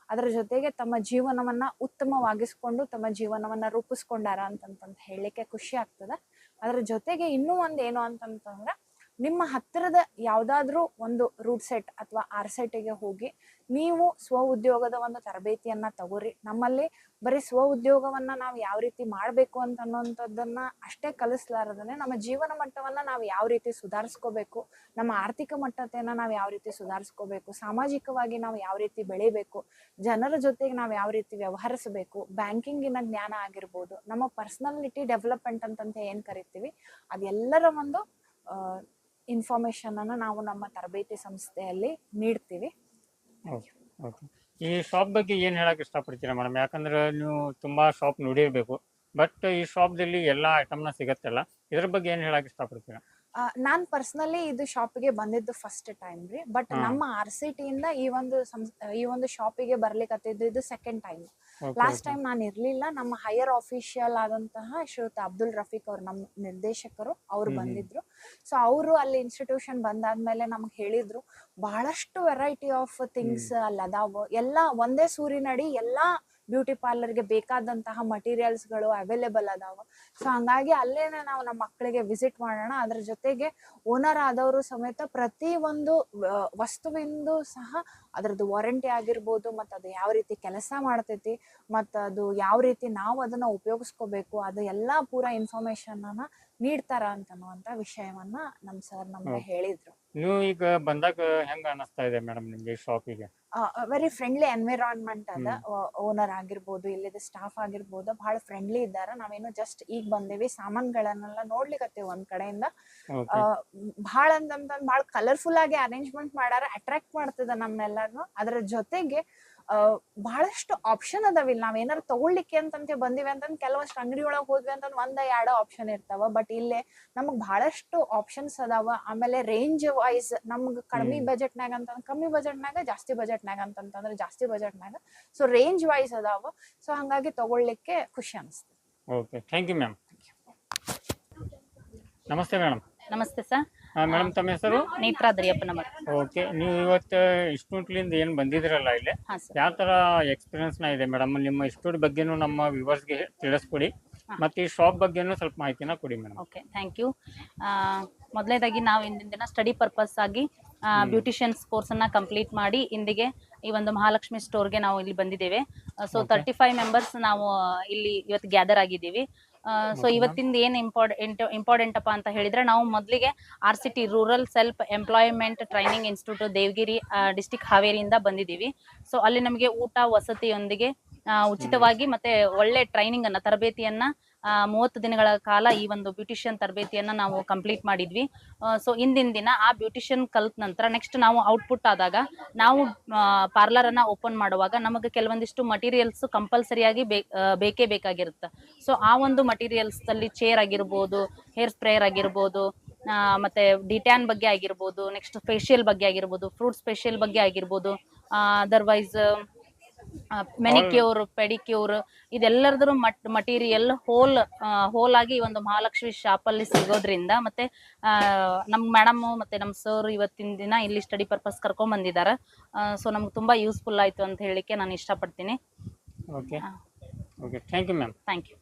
ಅದರ ಜೊತೆಗೆ ತಮ್ಮ ಜೀವನವನ್ನ ಉತ್ತಮವಾಗಿಸ್ಕೊಂಡು, ತಮ್ಮ ಜೀವನವನ್ನ ರೂಪಿಸ್ಕೊಂಡಾರ ಅಂತಂತಂತ ಹೇಳಲಿಕ್ಕೆ ಖುಷಿ ಆಗ್ತದೆ. ಅದರ ಜೊತೆಗೆ ಇನ್ನೂ ಒಂದು ಏನು ಅಂತಂತಂದ್ರೆ ನಿಮ್ಮ ಹತ್ತಿರದ ಯಾವುದಾದ್ರೂ ಒಂದು ರೂಟ್ ಸೆಟ್ ಅಥವಾ ಆರ್ ಸೆಟ್ಗೆ ಹೋಗಿ ನೀವು ಸ್ವ ಉದ್ಯೋಗದ ಒಂದು ತರಬೇತಿಯನ್ನ ತಗೋರಿ. ನಮ್ಮಲ್ಲಿ ಬರೀ ಸ್ವ ಉದ್ಯೋಗವನ್ನ ನಾವು ಯಾವ ರೀತಿ ಮಾಡಬೇಕು ಅಂತ ಅನ್ನೋಂಥದ್ದನ್ನ ಅಷ್ಟೇ ಕಲಿಸ್ಲಾರದೇ ನಮ್ಮ ಜೀವನ ಮಟ್ಟವನ್ನ ನಾವು ಯಾವ ರೀತಿ ಸುಧಾರಿಸ್ಕೋಬೇಕು, ನಮ್ಮ ಆರ್ಥಿಕ ಮಟ್ಟತೆಯನ್ನ ನಾವು ಯಾವ ರೀತಿ ಸುಧಾರಿಸ್ಕೋಬೇಕು, ಸಾಮಾಜಿಕವಾಗಿ ನಾವು ಯಾವ ರೀತಿ ಬೆಳಿಬೇಕು, ಜನರ ಜೊತೆಗೆ ನಾವು ಯಾವ ರೀತಿ ವ್ಯವಹರಿಸಬೇಕು, ಬ್ಯಾಂಕಿಂಗಿನ ಜ್ಞಾನ ಆಗಿರ್ಬೋದು, ನಮ್ಮ ಪರ್ಸನಾಲಿಟಿ ಡೆವಲಪ್ಮೆಂಟ್ ಅಂತಂತ ಏನು ಕರಿತೀವಿ, ಅದೆಲ್ಲರ ಒಂದು ಇನ್ಫಾರ್ಮೇಶನ್ ಅನ್ನ ನಾವು ನಮ್ಮ ತರಬೇತಿ ಸಂಸ್ಥೆಯಲ್ಲಿ ನೀಡ್ತೀವಿ. ಓಕೆ ಓಕೆ ಈ ಶಾಪ್ ಬಗ್ಗೆ ಏನು ಹೇಳಕ್ ಇಷ್ಟಪಡ್ತೀರಾ ಮೇಡಮ್ ಯಾಕಂದ್ರೆ ನೀವು ತುಂಬಾ ಶಾಪ್ ನೋಡಿರ್ಬೇಕು. ಬಟ್ ಈ ಶಾಪ್ದಲ್ಲಿ ಎಲ್ಲ ಐಟಮ್ನ ಸಿಗತ್ತಲ್ಲ. ಇದ್ರ ಬಗ್ಗೆ ಏನು ಹೇಳಕ್ ಇಷ್ಟಪಡ್ತೀರಾ? ನಾನ್ ಪರ್ಸನಲಿ ಇದು ಶಾಪಿಗೆ ಬಂದಿದ್ದು ಫಸ್ಟ್ ಟೈಮ್ ರೀ. ಬಟ್ ನಮ್ಮ ಆರ್ ಸಿ ಟಿಯಿಂದ ಈ ಒಂದು ಸಂಸ್ ಈ ಒಂದು ಶಾಪಿಗೆ ಬರ್ಲಿಕ್ಕೆ ಇದು ಸೆಕೆಂಡ್ ಟೈಮ್ ಲಾಸ್ಟ್ ಟೈಮ್ ನಾನು ಇರ್ಲಿಲ್ಲ ನಮ್ಮ ಹೈಯರ್ ಆಫೀಷಿಯಲ್ ಆದಂತಹ ಶ್ರೀಯುತ ಅಬ್ದುಲ್ ರಫೀಕ್ ಅವ್ರು ನಮ್ಮ ನಿರ್ದೇಶಕರು ಅವ್ರು. ಬಂದಿದ್ರು. ಸೊ ಅವರು ಅಲ್ಲಿ ಇನ್ಸ್ಟಿಟ್ಯೂಷನ್ ಬಂದಾದ್ಮೇಲೆ ನಮ್ಗೆ ಹೇಳಿದ್ರು ಬಹಳಷ್ಟು ವೆರೈಟಿ ಆಫ್ ಥಿಂಗ್ಸ್ ಅಲ್ಲಿ ಅದಾವ ಎಲ್ಲ ಒಂದೇ ಸೂರಿನಡಿ ಎಲ್ಲಾ ಬ್ಯೂಟಿ ಪಾರ್ಲರ್ಗೆ ಬೇಕಾದಂತಹ ಮಟೀರಿಯಲ್ಸ್ಗಳು ಅವೈಲೇಬಲ್ ಅದಾವ. ಸೊ ಹಂಗಾಗಿ ಅಲ್ಲೇನೆ ನಾವು ನಮ್ಮ ಮಕ್ಕಳಿಗೆ ವಿಸಿಟ್ ಮಾಡೋಣ. ಅದ್ರ ಜೊತೆಗೆ ಓನರ್ ಆದವರು ಸಮೇತ ಪ್ರತಿ ಒಂದು ವಸ್ತುವಿಂದು ಸಹ ಅದ್ರದ್ದು ವಾರಂಟಿ ಆಗಿರ್ಬೋದು ಮತ್ತು ಅದು ಯಾವ ರೀತಿ ಕೆಲಸ ಮಾಡ್ತೈತಿ ಮತ್ತು ಅದು ಯಾವ ರೀತಿ ನಾವು ಅದನ್ನ ಉಪಯೋಗಿಸ್ಕೋಬೇಕು ಅದು ಎಲ್ಲ ಪೂರ ಇನ್ಫಾರ್ಮೇಶನ್ನ ನೀಡ್ತಾರ ಅಂತನ್ನುವಂಥ ವಿಷಯವನ್ನ ನಮ್ಮ ಸರ್ ನಮ್ಗೆ. ಹೇಳಿದ್ರು. ನೀವು ಈಗ ಬಂದಾಗ ಹೆಂಗ ಅನಿಸ್ತಾ ಇದೆ ಮೇಡಮ್ ನಿಮ್ಗೆ ಶಾಪಿಗೆ ವೆರಿ ಫ್ರೆಂಡ್ಲಿ ಎನ್ವಿರಾನ್ಮೆಂಟ್ ಅದ. ಓನರ್ ಆಗಿರ್ಬೋದು ಇಲ್ಲಿದ ಸ್ಟಾಫ್ ಆಗಿರ್ಬೋದು ಬಹಳ ಫ್ರೆಂಡ್ಲಿ ಇದ್ದಾರ. ನಾವೇನು ಜಸ್ಟ್ ಈಗ ಬಂದೇವಿ ಸಾಮಾನುಗಳನ್ನೆಲ್ಲ ನೋಡ್ಲಿಕ್ಕೆ ಒಂದ್ ಕಡೆಯಿಂದ. ಬಹಳ ಅಂತಂದ್ ಭಾಳ ಕಲರ್ಫುಲ್ ಆಗಿ ಅರೇಂಜ್ಮೆಂಟ್ ಮಾಡಾರ ಅಟ್ರಾಕ್ಟ್ ಮಾಡ್ತದ ನಮ್ನೆಲ್ಲರ್ನು ಅದ್ರ ಜೊತೆಗೆ ಆ, ಬಹಳಷ್ಟು ಆಪ್ಷನ್ ಅದಾವ ಇಲ್ಲಿ. ನಾವ್ ಏನಾರ ತಗೊಳ್ಲಿಕ್ಕೆ ಅಂತಂತ ಬಂದಿವಿ ಅಂತಂದ್ ಕೆಲವಷ್ಟು ಅಂಗಡಿ ಒಳಗ್ ಹೋದ್ವಿ ಅಂತಂದ್ ಒಂದ ಎರಡ ಆಪ್ಷನ್ ಇರ್ತಾವ. ಬಟ್ ಇಲ್ಲೇ ನಮಗ್ ಬಹಳಷ್ಟು ಆಪ್ಷನ್ಸ್ ಅದಾವ. ಆಮೇಲೆ ರೇಂಜ್ ವೈಸ್ ನಮ್ಗ್ ಕಡಿಮೆ ಬಜೆಟ್ ನಾಗ ಅಂತ ಕಮ್ಮಿ ಬಜೆಟ್ನಾಗ ಜಾಸ್ತಿ ಬಜೆಟ್ನಾಗ ಅಂತಂತಂದ್ರೆ ಜಾಸ್ತಿ ಬಜೆಟ್ ನಾಗ ಸೊ ರೇಂಜ್ ವೈಸ್ ಅದಾವ. ಸೊ ಹಂಗಾಗಿ ತಗೊಳ್ಲಿಕ್ಕೆ ಖುಷಿ ಅನಿಸ್ತದೆ ಓಕೆ ಥ್ಯಾಂಕ್ ಯು ಮ್ಯಾಮ್ ನಮಸ್ತೆ ಮೇಡಮ್ ನಮಸ್ತೆ ಸರ್ ಮೇಡಮ್ ತಮ್ಮ ಹೆಸರು? ಓಕೆ ನೀವು ಇವತ್ತು ಇನ್ಸ್ಟಿಟ್ಯೂಟ್ಲಿಂದ ಏನು ಬಂದಿದ್ರಲ್ಲ ಇಲ್ಲಿ? ಹಾ ಸರ್. ಯಾವ ಥರ ಎಕ್ಸ್ಪೀರಿಯನ್ಸ್ನ ಇದೆ ಮೇಡಮ್? ನಿಮ್ಮ ಇನ್ಸ್ಟಿಟ್ಯೂಟ್ ಬಗ್ಗೆನೂ ನಮ್ಮ ವ್ಯೂವರ್ಸ್ಗೆ ತಿಳಿಸ್ಕೊಡಿ. ಮತ್ತು ಈ ಶಾಪ್ ಬಗ್ಗೆನೂ ಸ್ವಲ್ಪ ಮಾಹಿತಿನ ಕೊಡಿ ಮೇಡಮ್. ಓಕೆ ಥ್ಯಾಂಕ್ ಯು ಮೊದಲನೇದಾಗಿ ನಾವು ಇಂದಿನ ದಿನ ಸ್ಟಡಿ ಪರ್ಪಸ್ ಆಗಿ ಬ್ಯೂಟಿಷಿಯನ್ಸ್ ಕೋರ್ಸನ್ನ ಕಂಪ್ಲೀಟ್ ಮಾಡಿ ಇಂದಿಗೆ ಈ ಒಂದು ಮಹಾಲಕ್ಷ್ಮಿ ಸ್ಟೋರ್ಗೆ ನಾವು ಇಲ್ಲಿ ಬಂದಿದ್ದೇವೆ. So Okay. Thirty five members ನಾವು ಇಲ್ಲಿ ಇವತ್ತು ಗ್ಯಾದರ್ ಆಗಿದ್ದೀವಿ. ಸೊ ಇವತ್ತಿಂದ ಏನು ಇಂಪಾರ್ಟೆಂಟ್ ಇಂಪಾರ್ಟೆಂಟ್ ಅಪ್ಪ ಅಂತ ಹೇಳಿದ್ರೆ ನಾವು ಮೊದಲಿಗೆ R C T rural self employment training institute Devagiri district ಹಾವೇರಿಯಿಂದ ಬಂದಿದ್ದೀವಿ. ಸೊ ಅಲ್ಲಿ ನಮಗೆ ಊಟ ವಸತಿಯೊಂದಿಗೆ ಉಚಿತವಾಗಿ ಮತ್ತೆ ಒಳ್ಳೆ ಟ್ರೈನಿಂಗ್ ಅನ್ನ ತರಬೇತಿಯನ್ನ ಮೂವತ್ತು ದಿನಗಳ ಕಾಲ ಈ ಒಂದು ಬ್ಯೂಟಿಷಿಯನ್ ತರಬೇತಿಯನ್ನು ನಾವು ಕಂಪ್ಲೀಟ್ ಮಾಡಿದ್ವಿ. ಸೊ ಇಂದಿನ ದಿನ ಆ ಬ್ಯೂಟಿಷಿಯನ್ ಕಲ್ತ ನಂತರ ನೆಕ್ಸ್ಟ್ ನಾವು ಔಟ್ಪುಟ್ ಆದಾಗ ನಾವು ಪಾರ್ಲರನ್ನು ಓಪನ್ ಮಾಡುವಾಗ ನಮಗೆ ಕೆಲವೊಂದಿಷ್ಟು ಮಟೀರಿಯಲ್ಸ್ ಕಂಪಲ್ಸರಿಯಾಗಿ ಬೇಕೇ ಬೇಕಾಗಿರುತ್ತೆ. ಸೊ ಆ ಒಂದು ಮಟೀರಿಯಲ್ಸ್ ಅಲ್ಲಿ ಚೇರ್ ಆಗಿರ್ಬೋದು ಹೇರ್ ಸ್ಪ್ರೇಯರ್ ಆಗಿರ್ಬೋದು ಮತ್ತು ಡಿಟ್ಯಾನ್ ಬಗ್ಗೆ ಆಗಿರ್ಬೋದು ನೆಕ್ಸ್ಟ್ ಫೇಶಿಯಲ್ ಬಗ್ಗೆ ಆಗಿರ್ಬೋದು ಫ್ರೂಟ್ ಸ್ಪೆಷಲ್ ಬಗ್ಗೆ ಆಗಿರ್ಬೋದು ಅದರ್ವೈಸ್ ಮೆನಿಕ್ಯೂರ್ ಪೆಡಿಕ್ಯೂರ್ ಇದೆಲ್ಲರದ್ರ ಮಟ್ ಮಟೀರಿಯಲ್ ಹೋಲ್ ಹೋಲ್ ಆಗಿ ಒಂದು ಮಹಾಲಕ್ಷ್ಮಿ ಶಾಪಲ್ಲಿ ಸಿಗೋದ್ರಿಂದ ಮತ್ತೆ ನಮ್ ಮೇಡಮ್ ಮತ್ತೆ ನಮ್ಮ ಸರ್ ಇವತ್ತಿನ ದಿನ ಇಲ್ಲಿ ಸ್ಟಡಿ ಪರ್ಪಸ್ ಕರ್ಕೊಂಡ್ ಬಂದಿದ್ದಾರೆ. ಸೊ ನಮ್ಗೆ ತುಂಬಾ ಯೂಸ್ಫುಲ್ ಆಯ್ತು ಅಂತ ಹೇಳಿಕ್ಕೆ ನಾನು ಇಷ್ಟಪಡ್ತೀನಿ. Okay okay thank you ma'am thank you